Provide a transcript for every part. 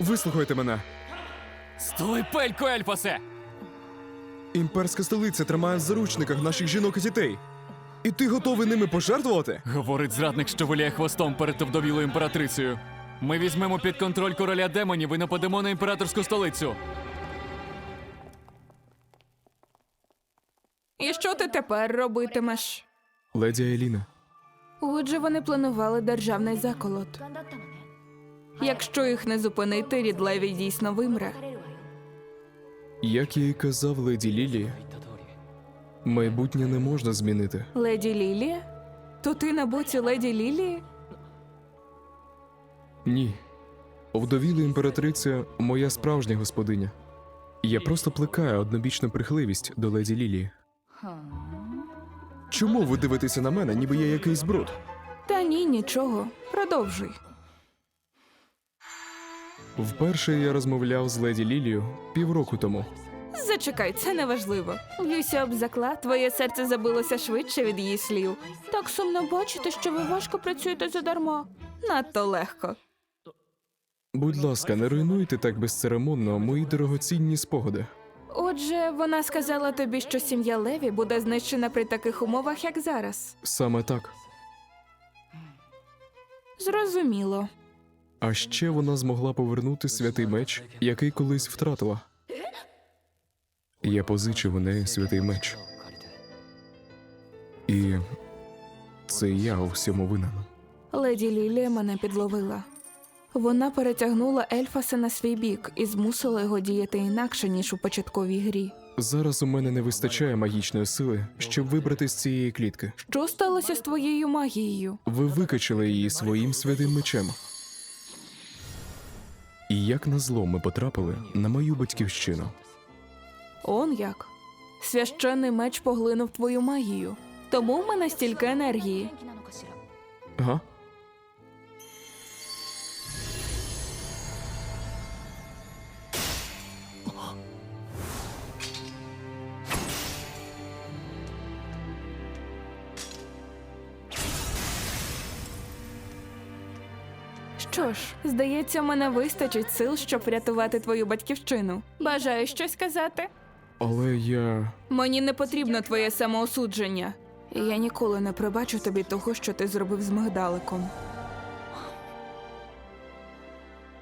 Вислухайте мене. Стой, пелько, Ельфасе! Імперська столиця тримає в заручниках наших жінок і дітей. І ти готовий ними пожертвувати? Говорить зрадник, що виляє хвостом перед овдовілою імператрицею. Ми візьмемо під контроль короля демонів і нападемо на імператорську столицю. І що ти тепер робитимеш? Леді Еліна, Отже, вони планували державний заколот. Якщо їх не зупинити, Рідлеві дійсно вимре. як я і казав леді Лілі, майбутнє не можна змінити. Леді Лілі? То ти на боці леді Лілії? Ні. Овдовіла імператриця моя справжня господиня. Я просто плекаю однобічну прихливість до леді Лілії. Чому ви дивитеся на мене, ніби я якийсь бруд? Та ні, нічого. Продовжуй. Вперше я розмовляв з леді Лілією півроку тому. Зачекай, це неважливо. Б'юся об заклад, твоє серце забилося швидше від її слів. Так сумно бачити, що ви важко працюєте задарма. Надто легко. Будь ласка, не руйнуйте так безцеремонно мої дорогоцінні спогади. Отже, вона сказала тобі, що сім'я Леві буде знищена при таких умовах, як зараз. Саме так. Зрозуміло. А ще вона змогла повернути святий меч, який колись втратила. Я позичив у неї святий меч. І це я у всьому винен. Леді Лілія мене підловила. Вона перетягнула Ельфаса на свій бік і змусила його діяти інакше, ніж у початковій грі. Зараз у мене не вистачає магічної сили, щоб вибрати з цієї клітки. Що сталося з твоєю магією? Ви викачали її своїм святим мечем. І як назло ми потрапили на мою батьківщину. Он як? Священний меч поглинув твою магію. Тому в мене стільки енергії. Га? Що ж, здається, мене вистачить сил, щоб врятувати твою батьківщину. Бажаю щось сказати? Але я. Мені не потрібно твоє самоосудження. І я ніколи не пробачу тобі того, що ти зробив з мигдаликом.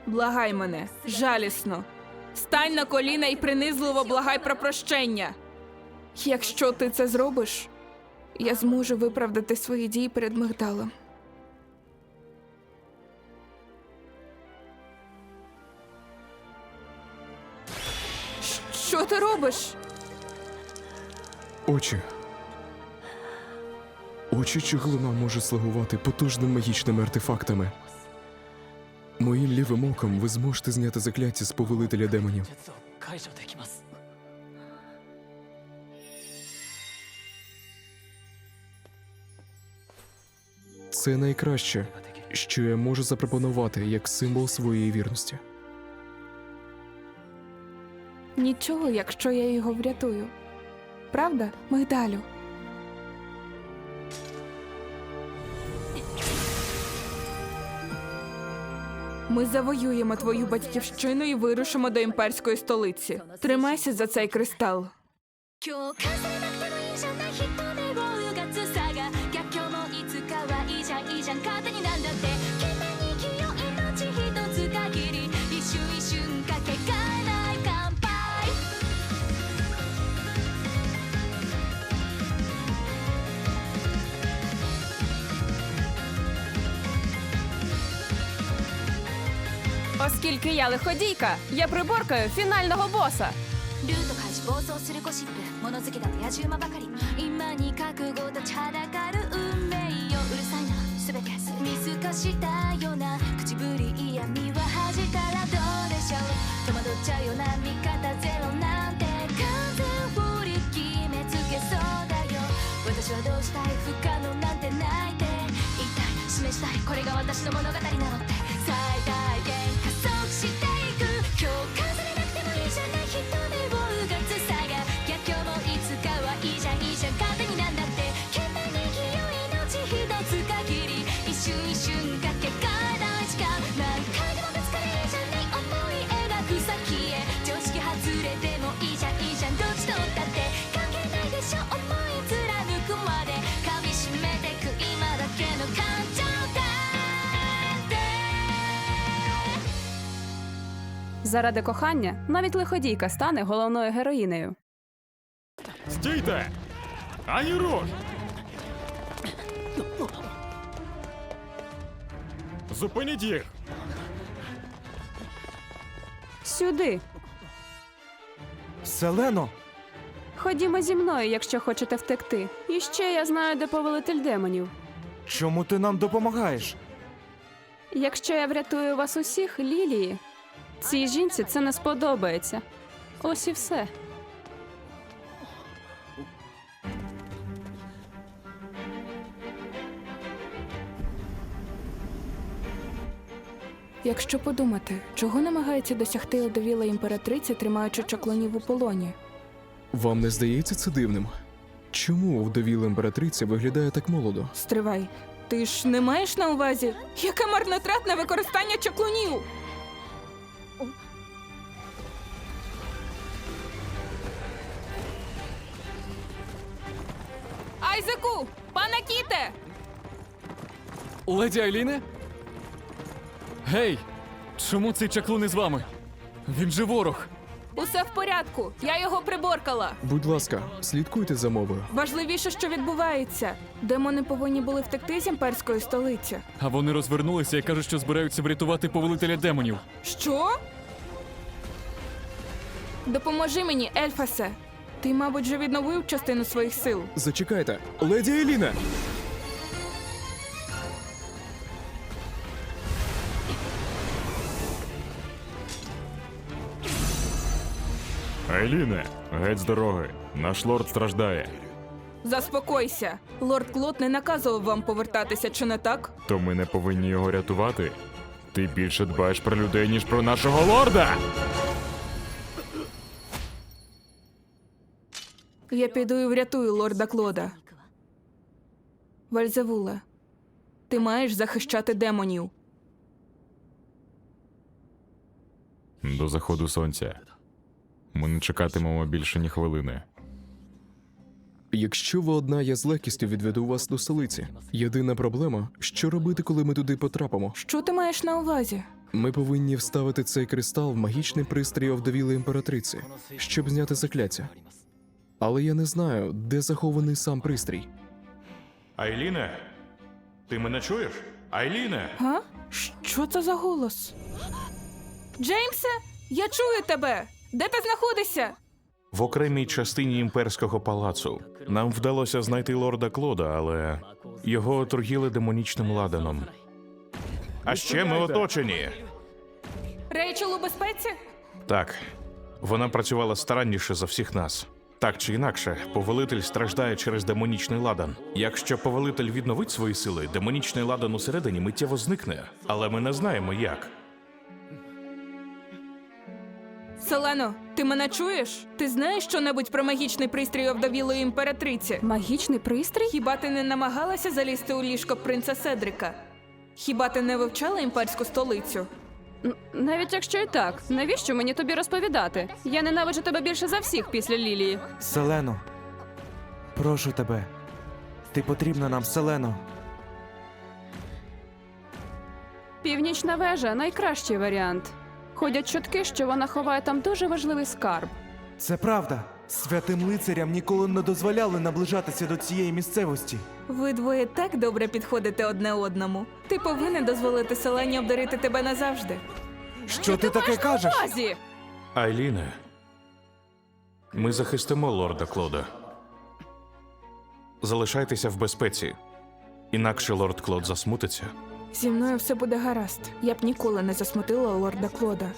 Благай мене, жалісно. Стань на коліна і принизливо благай про прощення. Якщо ти це зробиш, я зможу виправдати свої дії перед мигдалом. Що ти робиш? Очі. Очі чаглуна може слугувати потужними магічними артефактами. Моїм лівим оком ви зможете зняти закляття з повелителя демонів. Це найкраще, що я можу запропонувати як символ своєї вірності. Нічого, якщо я його врятую. Правда, Мигдалю? Ми завоюємо твою батьківщину і вирушимо до імперської столиці. Тримайся за цей кристал. Оскільки я лиходійка, я приборкаю фінального боса. ルート開始暴走するゴシップ物好きだと野獣馬ばかり今に覚悟立ちはだかる運命ようるさいな全て見透かしたような口ぶり嫌味は恥じたらどうでしょう戸惑っちゃうような味方ゼロなんて完全振り決めつけそうだよ私はどうしたい不可能なんてないで言いたい示したいこれが私の物語なのって Заради кохання навіть лиходійка стане головною героїнею. Стійте! Ані руш! Зупиніть їх! Сюди. Селено! Ходімо зі мною, якщо хочете втекти. І ще я знаю, де повелитель демонів. Чому ти нам допомагаєш? Якщо я врятую вас усіх, Лілії, цій жінці це не сподобається. Ось і все. Якщо подумати, чого намагається досягти одовіла імператриця, тримаючи чаклунів у полоні? Вам не здається це дивним? Чому вдовіла імператриця виглядає так молодо? Стривай, ти ж не маєш на увазі, яке марнотратне використання чаклунів? Леді Айліне? Гей! Чому цей чаклун із вами? Він же ворог. Усе в порядку, я його приборкала. Будь ласка, слідкуйте за мовою. Важливіше, що відбувається. Демони повинні були втекти з імперської столиці. А вони розвернулися і кажуть, що збираються врятувати повелителя демонів. Що? Допоможи мені, Ельфасе. Ти, мабуть, вже відновив частину своїх сил. Зачекайте, леді Еліна! Айліне, геть з дороги. Наш лорд страждає. Заспокойся. Лорд Клод не наказував вам повертатися, чи не так? То ми не повинні його рятувати. Ти більше дбаєш про людей, ніж про нашого лорда! Я піду і врятую лорда Клода. Вальзевуле, ти маєш захищати демонів. До заходу сонця. Ми не чекатимемо більше ні хвилини. Якщо ви одна, я з легкістю відведу вас до столиці. Єдина проблема, що робити, коли ми туди потрапимо. Що ти маєш на увазі? Ми повинні вставити цей кристал в магічний пристрій овдовілої імператриці, щоб зняти закляття. Але я не знаю, де захований сам пристрій. Айліне? Ти мене чуєш? Айліне? Га? Що це за голос? Джеймсе, я чую тебе! Де ти знаходишся? В окремій частині імперського палацу нам вдалося знайти лорда Клода, але його отруїли демонічним ладаном. А ще ми оточені. Рейчел у безпеці? Так, вона працювала старанніше за всіх нас. Так чи інакше, повелитель страждає через демонічний ладан. Якщо повелитель відновить свої сили, демонічний ладан усередині миттєво зникне, але ми не знаємо як. Селено, ти мене чуєш? Ти знаєш що-небудь про магічний пристрій овдовілої імператриці? Магічний пристрій? Хіба ти не намагалася залізти у ліжко принца Седрика? Хіба ти не вивчала імперську столицю? Н- Навіть якщо і так, навіщо мені тобі розповідати? Я ненавиджу тебе більше за всіх після Лілії. Селено. Прошу тебе. Ти потрібна нам, Селено. Північна вежа найкращий варіант. Ходять чутки, що вона ховає там дуже важливий скарб. Це правда. Святим лицарям ніколи не дозволяли наближатися до цієї місцевості. Ви двоє так добре підходите одне одному. Ти повинен дозволити Селені обдарити тебе назавжди. Що ти таке кажеш? Азі! Айліне, ми захистимо лорда Клода. Залишайтеся в безпеці. Інакше лорд Клод засмутиться. Зі мною все буде гаразд. Я б ніколи не засмутила лорда Клода.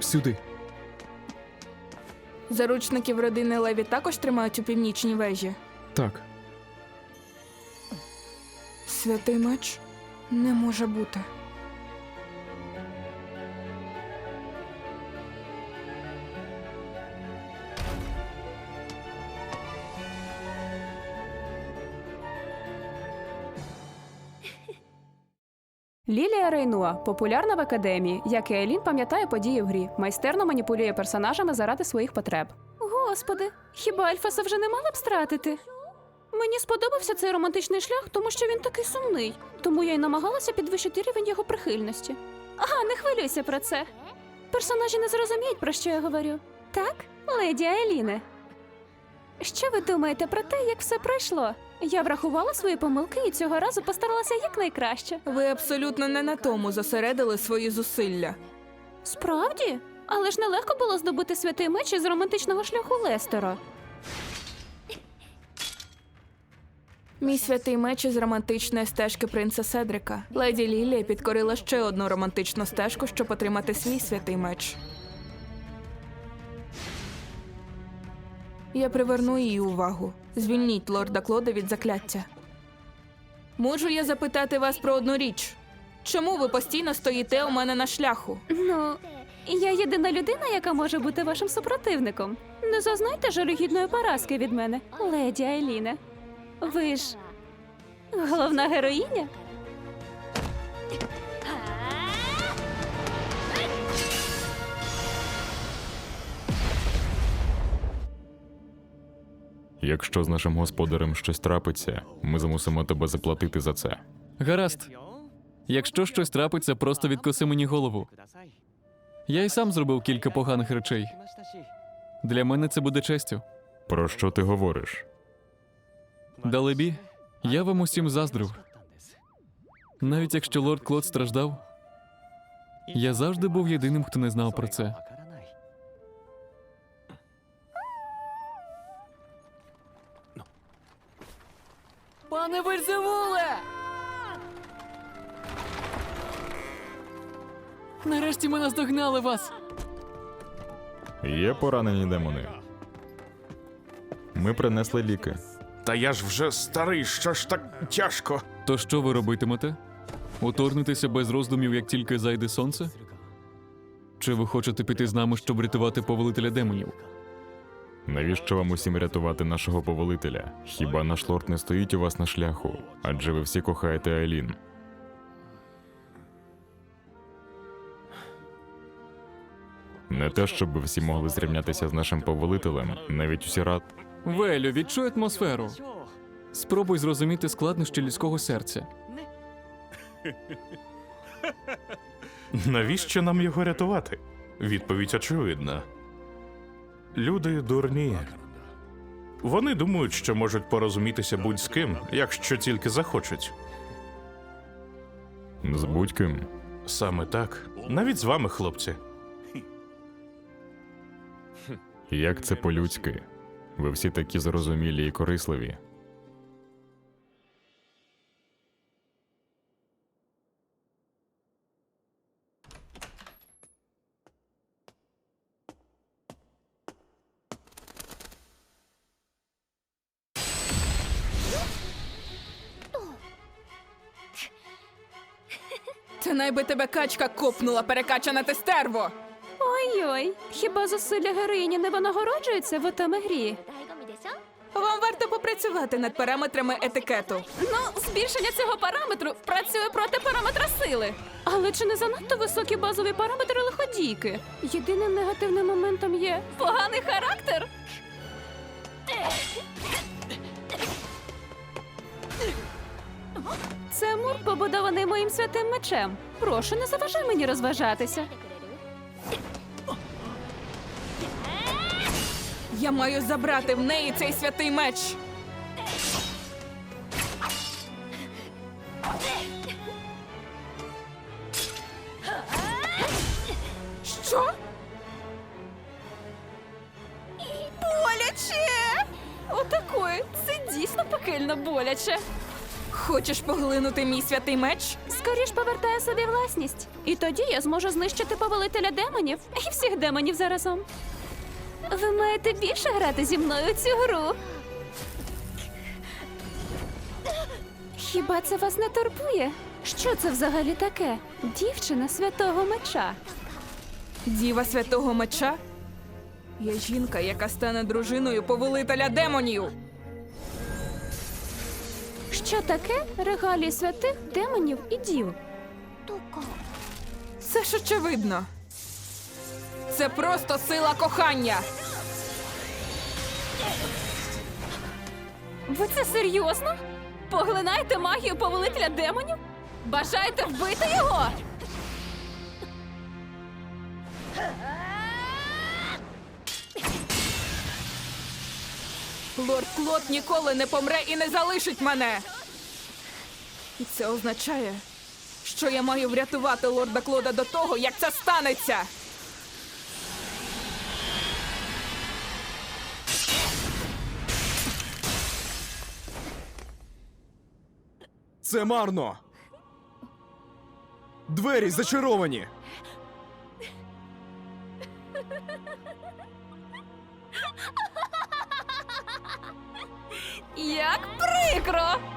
Сюди. Заручників родини Леві також тримають у північній вежі. Так, Святий меч не може бути. Лілія Рейнуа популярна в академії, як і Елін пам'ятає події в грі, майстерно маніпулює персонажами заради своїх потреб. Господи, хіба Альфаса вже не мала б стратити? Мені сподобався цей романтичний шлях, тому що він такий сумний. Тому я й намагалася підвищити рівень його прихильності. Ага, не хвилюйся про це. Персонажі не зрозуміють, про що я говорю. Так, леді Айліне. Що ви думаєте про те, як все пройшло? Я врахувала свої помилки і цього разу постаралася якнайкраще. Ви абсолютно не на тому зосередили свої зусилля. Справді? Але ж нелегко було здобути святий меч із романтичного шляху Лестера. Мій святий меч із романтичної стежки принца Седрика. Леді Лілія підкорила ще одну романтичну стежку, щоб отримати свій святий меч. Я приверну її увагу. Звільніть лорда Клода від закляття. Можу я запитати вас про одну річ? Чому ви постійно стоїте у мене на шляху? Ну, я єдина людина, яка може бути вашим супротивником. Не зазнайте жалюгідної поразки від мене, леді Айліне. Ви ж головна героїня? Якщо з нашим господарем щось трапиться, ми змусимо тебе заплатити за це. Гаразд. Якщо щось трапиться, просто відкоси мені голову. Я й сам зробив кілька поганих речей. Для мене це буде честю. Про що ти говориш? Далебі, я вам усім заздрив. Навіть якщо лорд Клод страждав, я завжди був єдиним, хто не знав про це. Пане Вельзевуле! Нарешті ми наздогнали вас. Є поранені демони. Ми принесли ліки. Та я ж вже старий, що ж так тяжко. То що ви робитимете? Уторгнутися без роздумів, як тільки зайде сонце? Чи ви хочете піти з нами, щоб рятувати повелителя демонів? Навіщо вам усім рятувати нашого повелителя? Хіба наш лорд не стоїть у вас на шляху? Адже ви всі кохаєте Айлін. Не те, щоб ви всі могли зрівнятися з нашим повелителем, навіть усі рад. Велю, відчуй атмосферу. Спробуй зрозуміти складнощі людського серця. Навіщо нам його рятувати? Відповідь очевидна. Люди дурні. Вони думають, що можуть порозумітися будь з ким, якщо тільки захочуть. З будь-ким. Саме так. Навіть з вами, хлопці. Як це по-людськи? Ви всі такі зрозумілі і корисливі. Найби тебе качка копнула, перекачана ти стерво! Ой-ой, хіба зусилля героїні не винагороджуються в отаме грі? Вам варто попрацювати над параметрами етикету. Ну, збільшення цього параметру працює проти параметра сили. Але чи не занадто високі базові параметри лиходійки? Єдиним негативним моментом є поганий характер. Побудований моїм святим мечем. Прошу, не заважай мені розважатися. Я маю забрати в неї цей святий меч. Святий меч? Скоріш повертає собі власність. І тоді я зможу знищити повелителя демонів і всіх демонів заразом. Ви маєте більше грати зі мною у цю гру. Хіба це вас не турбує? Що це взагалі таке? Дівчина святого меча. Діва святого меча? Я жінка, яка стане дружиною повелителя демонів. Що таке регалії святих демонів і дів? Це ж очевидно. Це просто сила кохання. Ви це серйозно? Поглинаєте магію повелителя демонів? Бажаєте вбити його? Лорд Клод ніколи не помре і не залишить мене. І це означає, що я маю врятувати лорда Клода до того, як це станеться. Це марно. Двері зачаровані. Як прикро!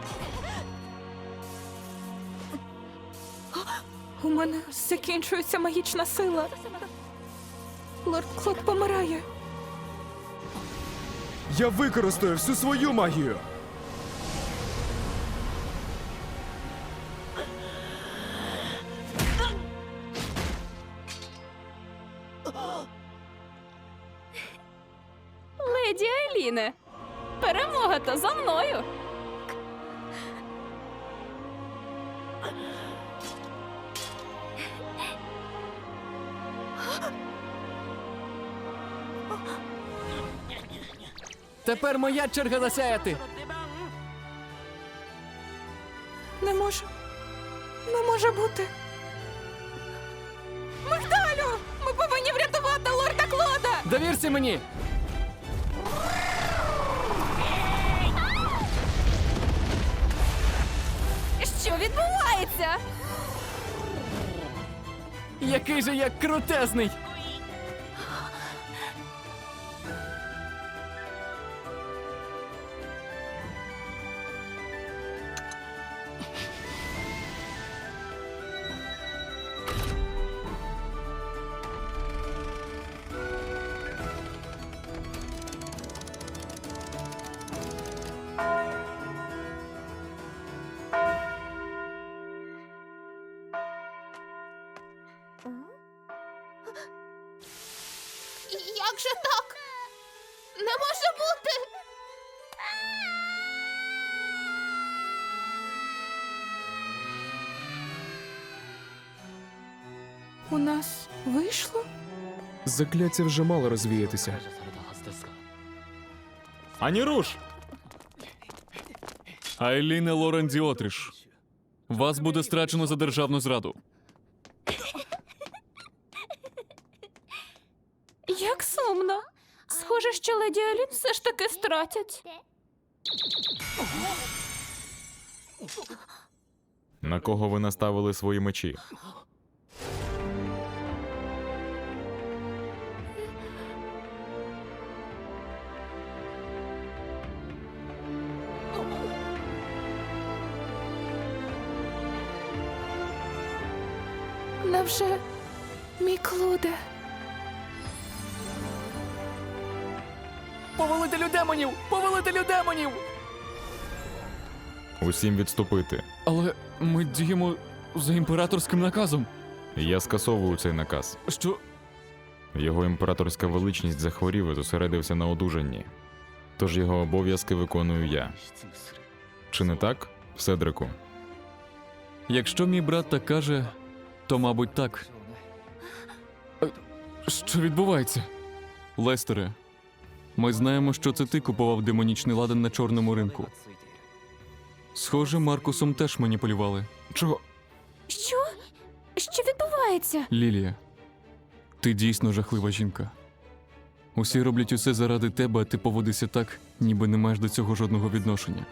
У мене закінчується магічна сила. Лорд Клод помирає. Я використаю всю свою магію. Моя черга засяяти. Не може. Не може бути. Мигдалю! Ми повинні врятувати лорда Клода! Довірся мені! Що відбувається? Який же я крутезний! Не може бути! У нас вийшло? Закляття вже мало розвіятися. Ані руш! Айліне Лорен Діотріш. Вас буде страчено за державну зраду. Як сумно. Схоже, що леді Алін все ж таки. На кого ви наставили свої мечі? Невже мій Клоде? Повелителю демонів! Повелителю демонів! Усім відступити. Але ми діємо за імператорським наказом. Я скасовую цей наказ. Що. Його імператорська величність захворів і зосередився на одужанні. Тож його обов'язки виконую я. Чи не так, Седрику? Якщо мій брат так каже, то мабуть так. Е, Що відбувається? Лестере, ми знаємо, що це ти купував демонічний ладан на чорному ринку. Схоже, Маркусом теж маніпулювали. Чого? Що? Що відбувається? Лілія, ти дійсно жахлива жінка. Усі роблять усе заради тебе, а ти поводишся так, ніби не маєш до цього жодного відношення.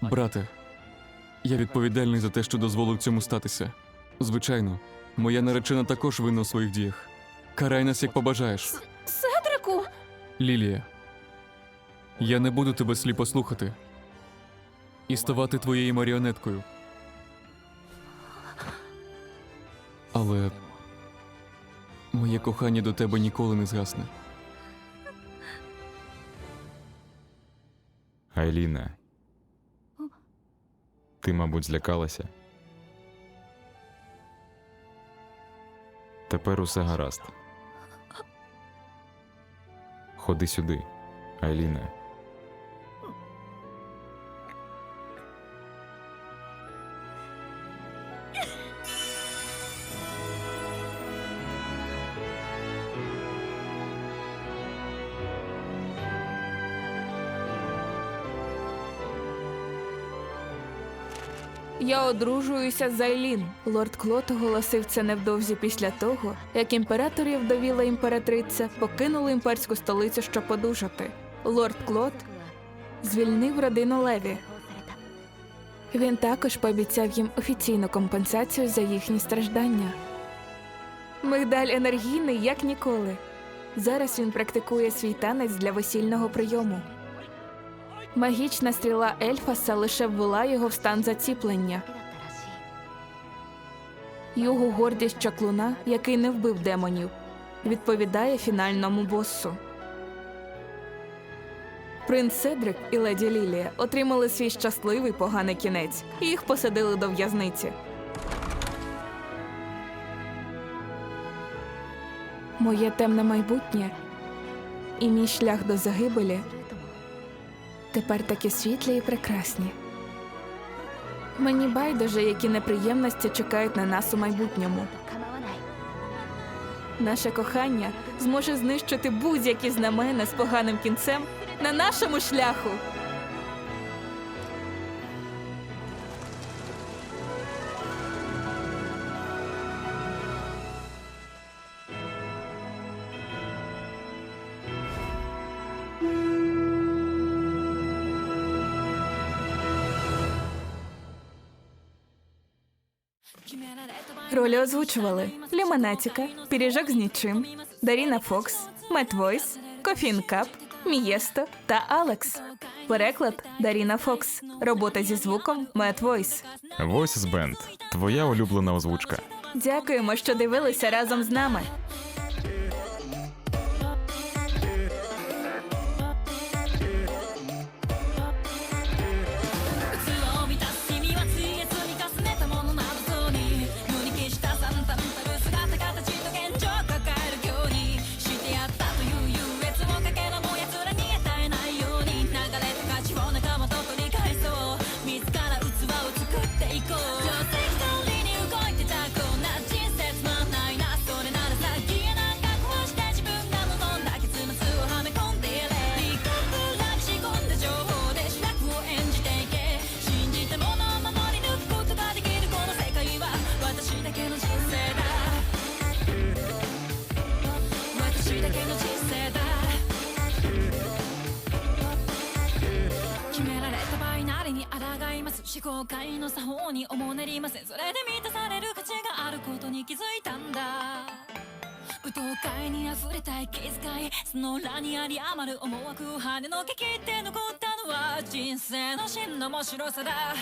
Брате, я відповідальний за те, що дозволив цьому статися. Звичайно, моя наречена також винна у своїх діях. Карай нас, як побажаєш. Седрику! Лілія, я не буду тебе сліпо слухати і ставати твоєю маріонеткою. Але моє кохання до тебе ніколи не згасне. Айліна. Ти, мабуть, злякалася. Тепер усе гаразд. Ходи сюди, Айліне. Одружуюся з Айлін. Лорд Клот оголосив це невдовзі після того, як імператор і вдовіла імператриця покинули імперську столицю, щоб подужати. Лорд Клот звільнив родину Леві. Він також пообіцяв їм офіційну компенсацію за їхні страждання. Мигдаль енергійний, як ніколи. Зараз він практикує свій танець для весільного прийому. Магічна стріла Ельфаса лише ввела його в стан заціплення. Його гордість чаклуна, який не вбив демонів, відповідає фінальному боссу. Принц Седрик і леді Лілія отримали свій щасливий поганий кінець, і їх посадили до в'язниці. Моє темне майбутнє і мій шлях до загибелі тепер такі світлі і прекрасні. Мені байдуже, які неприємності чекають на нас у майбутньому. Наше кохання зможе знищити будь-які знамена з поганим кінцем на нашому шляху. Ролі озвучували Лімонатіка, Піріжок з нічим, Даріна Фокс, Мет Войс, Кофін Кап, Мієсто та Алекс. Переклад Даріна Фокс. Робота зі звуком Мет Войс. Voices Band – твоя улюблена озвучка. Дякуємо, що дивилися разом з нами. 界の作法に重ねりませんそれで満たされる価値があることに気づいたんだ。舞踏会に溢れたい気遣いその裏にあり余る思惑を跳ねのけ切って残ったのは人生の真の面白さだ。